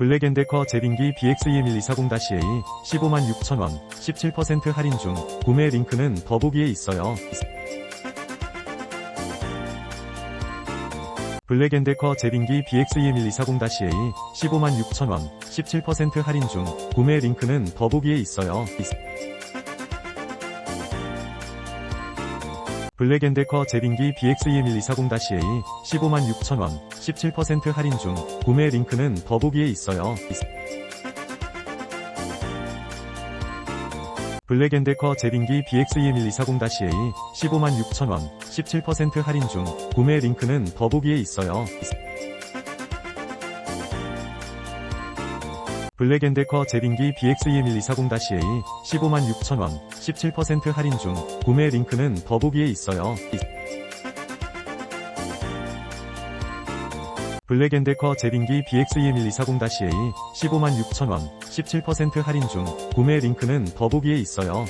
블랙앤데커 제빙기 BX21240-A 15만 6천원 17% 할인 중 구매 링크는 더보기에 있어요. 블랙앤데커 제빙기 BX21240-A 15만 6천원 17% 할인 중 구매 링크는 더보기에 있어요. 블랙앤데커 제빙기 BX21240-A 15만 6천원 17% 할인 중 구매 링크는 더보기에 있어요. 블랙앤데커 제빙기 BX21240-A 15만 6천원 17% 할인 중 구매 링크는 더보기에 있어요. 블랙앤데커 제빙기 BX21240-A 15만 6천원 17% 할인 중 구매 링크는 더보기에 있어요. 블랙앤데커 제빙기 BX21240-A 15만 6천원 17% 할인 중 구매 링크는 더보기에 있어요.